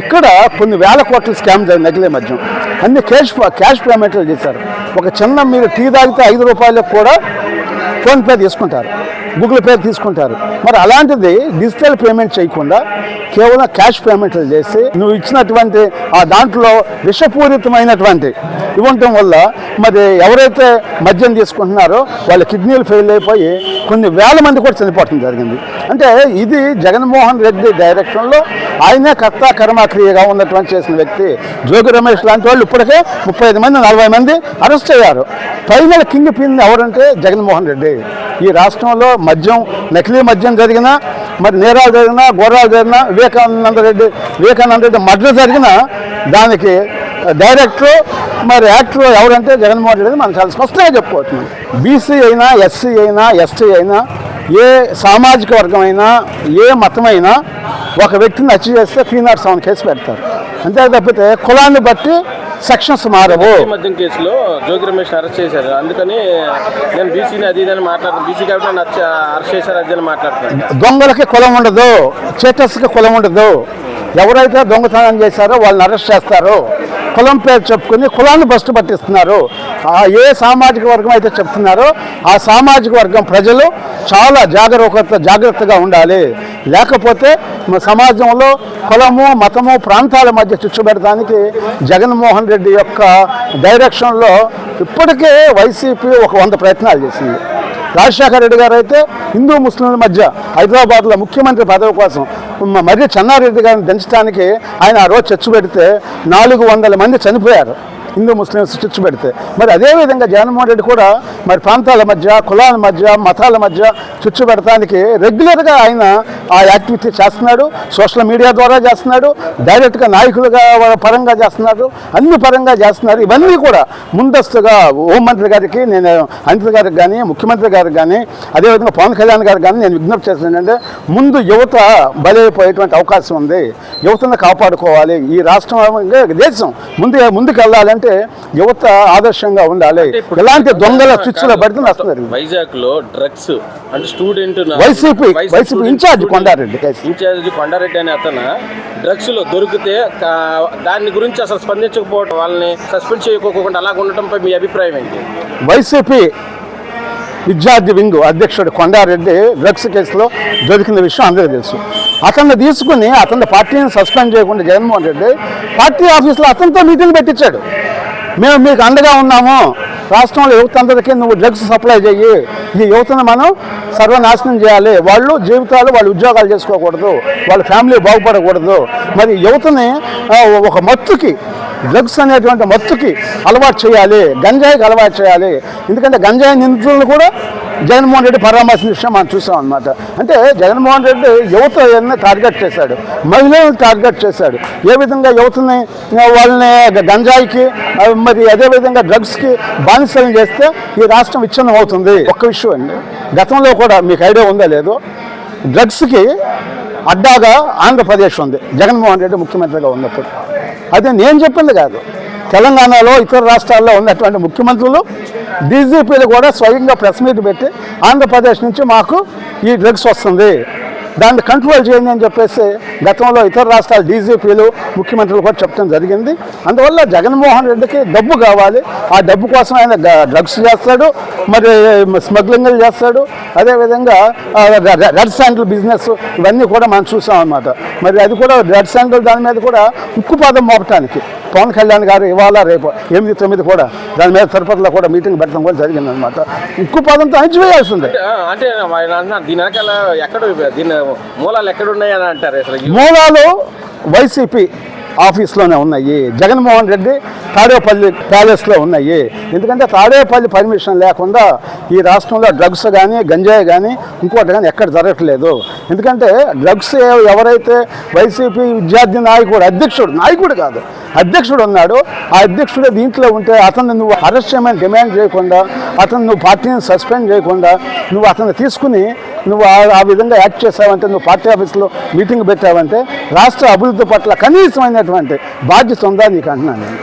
ఇక్కడ కొన్ని వేల కోట్ల స్కామ్ జరిగింది నకిలీ మద్యం. అన్ని క్యాష్ క్యాష్ పేమెంట్లు చేశారు. ఒక చిన్న మీరు టీ తాగితే ఐదు రూపాయలకు కూడా ఫోన్పే తీసుకుంటారు. గూగుల్ పే తీసుకుంటారు. మరి అలాంటిది డిజిటల్ పేమెంట్ చేయకుండా కేవలం క్యాష్ పేమెంట్లు చేసి నువ్వు ఇచ్చినటువంటి ఆ దాంట్లో విషపూరితమైనటువంటి ఇవ్వటం వల్ల మరి ఎవరైతే మద్యం తీసుకుంటున్నారో వాళ్ళ కిడ్నీలు ఫెయిల్ అయిపోయి కొన్ని వేల మంది కూడా చనిపోవటం జరిగింది. అంటే ఇది జగన్మోహన్ రెడ్డి డైరెక్షన్లో ఆయనే కర్త కర్మక్రియగా ఉన్నటువంటి చేసిన వ్యక్తి. జోగి రమేష్ లాంటి వాళ్ళు ఇప్పటికే ముప్పై ఐదు మంది నలభై మంది అరెస్ట్ అయ్యారు. ఫైనల్ కింగ్ పిన్ ఎవరంటే జగన్మోహన్ రెడ్డి. ఈ రాష్ట్రంలో మద్యం నకిలీ మద్యం జరిగినా మరి నేరాలు జరిగినా ఘోరాలు జరిగినా వివేకానంద రెడ్డి వివేకానంద రెడ్డి మర్డర్ జరిగినా దానికి డైరెక్టర్ మరి యాక్టర్ ఎవరంటే జగన్మోహన్ రెడ్డి మనం చాలా స్పష్టంగా చెప్పుకోవచ్చు. బీసీ అయినా ఎస్సీ అయినా ఎస్టీ అయినా ఏ సామాజిక వర్గం అయినా ఏ మతమైనా ఒక వ్యక్తిని హత్య చేస్తే త్రీ నాట్ సెవెన్ కేసు పెడతారు. అంతే తప్పితే కులాన్ని బట్టి సెక్షన్స్ మారవు. మద్యం కేసులో జోగి రమేష్ అరెస్ట్ చేశారు. అందుకని నేను బీసీని అది ఇది అని మాట్లాడుతున్నాను. బీసీ కాబట్టి నన్ను అరెస్ట్ అరెస్ట్ చేశారు అది అని మాట్లాడుతున్నాను. దొంగలకి కులం ఉండదు చేటర్స్కి కులం ఉండదు. ఎవరైతే దొంగతనం చేశారో వాళ్ళని అరెస్ట్ చేస్తారో. కులం పేరు చెప్పుకుని కులాన్ని బస్టు పట్టిస్తున్నారు. ఏ సామాజిక వర్గం అయితే చెప్తున్నారో ఆ సామాజిక వర్గం ప్రజలు చాలా జాగరూకత జాగ్రత్తగా ఉండాలి. లేకపోతే సమాజంలో కులము మతము ప్రాంతాల మధ్య చుచ్చుబెడటానికి జగన్మోహన్ రెడ్డి యొక్క డైరెక్షన్లో ఇప్పటికే వైసీపీ ఒక వంద ప్రయత్నాలు చేసింది. రాజశేఖర రెడ్డి గారు అయితే హిందూ ముస్లింల మధ్య హైదరాబాద్లో ముఖ్యమంత్రి పదవి కోసం మ- మరి చెన్నారెడ్డి గారిని దించడానికి ఆయన ఆ రోజు చర్చ పెడితే నాలుగు వందల మంది చనిపోయారు. హిందూ ముస్లిమ్స్ చిచ్చు పెడితే. మరి అదేవిధంగా జగన్మోహన్ రెడ్డి కూడా మరి ప్రాంతాల మధ్య కులాల మధ్య మతాల మధ్య చుచ్చు పెడతానికి రెగ్యులర్గా ఆయన ఆ యాక్టివిటీ చేస్తున్నాడు. సోషల్ మీడియా ద్వారా చేస్తున్నాడు. డైరెక్ట్గా నాయకులుగా పరంగా చేస్తున్నారు అన్ని పరంగా చేస్తున్నారు. ఇవన్నీ కూడా ముందస్తుగా హోంమంత్రి గారికి నేను అనిత గారికి కానీ ముఖ్యమంత్రి గారికి కానీ అదేవిధంగా పవన్ కళ్యాణ్ గారికి కానీ నేను విజ్ఞప్తి చేస్తున్నాను ముందు యువత బలైపోయేటువంటి అవకాశం ఉంది. యువతను కాపాడుకోవాలి. ఈ రాష్ట్రం దేశం ముందు ముందుకు వెళ్ళాలంటే యువత ఆదర్శంగా ఉండాలి. ఎలాంటి దొంగల చిచ్చులో పడితే నష్టం వైజాగ్లో డ్రగ్స్ అంటే student YCP YCP incharge Kondareddy incharge Kondareddy అనే అతను డ్రగ్స్లో దొరికితే దాని గురించి అసలు స్పందించకపోవడం వాళ్ళని సస్పెండ్ చేయకోకుండా అలాగ ఉండటంపై మీ అభిప్రాయం ఏంటి? వైసీపీ విద్యార్థి వింగ్ అధ్యక్షుడు కొండారెడ్డి డ్రగ్స్ కేసులో దొరికిన విషయం అందరికీ తెలుసు. అతన్ని తీసుకుని అతని పార్టీని సస్పెండ్ చేయకుండా జగన్మోహన్ రెడ్డి పార్టీ ఆఫీస్లో అతనితో మీటింగ్ పెట్టించాడు. మేము మీకు అండగా ఉన్నాము. రాష్ట్రంలో యువత అందరికీ నువ్వు డ్రగ్స్ సప్లై చెయ్యి. ఈ యువతను మనం సర్వనాశనం చేయాలి. వాళ్ళు జీవితాలు వాళ్ళు ఉద్యోగాలు చేసుకోకూడదు. వాళ్ళ ఫ్యామిలీ బాగుపడకూడదు. మరి యువతని ఒక మత్తుకి డ్రగ్స్ అనేటువంటి మత్తుకి అలవాటు చేయాలి. గంజాయికి అలవాటు చేయాలి. ఎందుకంటే గంజాయి నిందితులను కూడా జగన్మోహన్ రెడ్డి పరామర్శించిన విషయం మనం చూసాం అనమాట అంటే జగన్మోహన్ రెడ్డి యువత టార్గెట్ చేశాడు. మహిళలను టార్గెట్ చేశాడు. ఏ విధంగా యువతని వాళ్ళని గంజాయికి మరి అదేవిధంగా డ్రగ్స్కి బానిసలు చేస్తే ఈ రాష్ట్రం విచ్ఛిన్నం అవుతుంది. ఒక్క విషయం అండి. గతంలో కూడా మీకు ఐడియా ఉందా లేదో? డ్రగ్స్కి అడ్డాగా ఆంధ్రప్రదేశ్ ఉంది. జగన్మోహన్ రెడ్డి ముఖ్యమంత్రిగా ఉన్నప్పుడు. అదే నేను చెప్పింది కాదు. తెలంగాణలో ఇతర రాష్ట్రాల్లో ఉన్నటువంటి ముఖ్యమంత్రులు డీజీపీలు కూడా స్వయంగా ప్రెస్ మీట్ పెట్టి ఆంధ్రప్రదేశ్ నుంచి మాకు ఈ డ్రగ్స్ వస్తుంది. దాన్ని కంట్రోల్ చేయండి అని చెప్పేసి గతంలో ఇతర రాష్ట్రాల డీజీపీలు ముఖ్యమంత్రులు కూడా చెప్పడం జరిగింది. అందువల్ల జగన్మోహన్ రెడ్డికి డబ్బు కావాలి. ఆ డబ్బు కోసం ఆయన డ్రగ్స్ చేస్తాడు మరి స్మగ్లింగ్లు చేస్తాడు. అదేవిధంగా రెడ్ శాండిల్ బిజినెస్ ఇవన్నీ కూడా మనం చూసాం అన్నమాట. మరి అది కూడా రెడ్ శాండిల్ దాని మీద కూడా ఉక్కుపాదం మోపటానికి. పవన్ కళ్యాణ్ గారు ఇవాళ రేపు ఎనిమిది తొమ్మిది కూడా దాని మీద తిరుపతిలో కూడా మీటింగ్ పెట్టడం కూడా జరిగిందనమాట ఉక్కుపాదంతో అణిచివేయాల్సిందే ఆ, అంటే ఆయన అంటున్నారు, దీని వెనకాల ఎక్కడ దీని మూలాలు ఎక్కడ ఉన్నాయి అని అంటారు మూలాలు వైసీపీ ఆఫీస్లోనే ఉన్నాయి. జగన్మోహన్ రెడ్డి తాడేపల్లి ప్యాలెస్లో ఉన్నాయి. ఎందుకంటే తాడేపల్లి పర్మిషన్ లేకుండా ఈ రాష్ట్రంలో డ్రగ్స్ కానీ గంజాయి కానీ ఇంకోటి కానీ ఎక్కడ జరగట్లేదు. ఎందుకంటే డ్రగ్స్ ఎవరైతే వైసీపీ విద్యార్థి నాయకుడు అధ్యక్షుడు నాయకుడు కాదు అధ్యక్షుడు ఉన్నాడు ఆ అధ్యక్షుడు దీంట్లో ఉంటే అతను నువ్వు అరెస్ట్ చేయమని డిమాండ్ చేయకుండా అతను నువ్వు పార్టీని సస్పెండ్ చేయకుండా నువ్వు అతను తీసుకుని నువ్వు ఆ- ఆ విధంగా యాక్ట్ చేసావంటే నువ్వు పార్టీ ఆఫీస్లో మీటింగ్ పెట్టావంటే రాష్ట్ర అభివృద్ధి పట్ల కనీసమైనటువంటి బాధ్యత ఉందా నీకు అంటున్నాను నేను.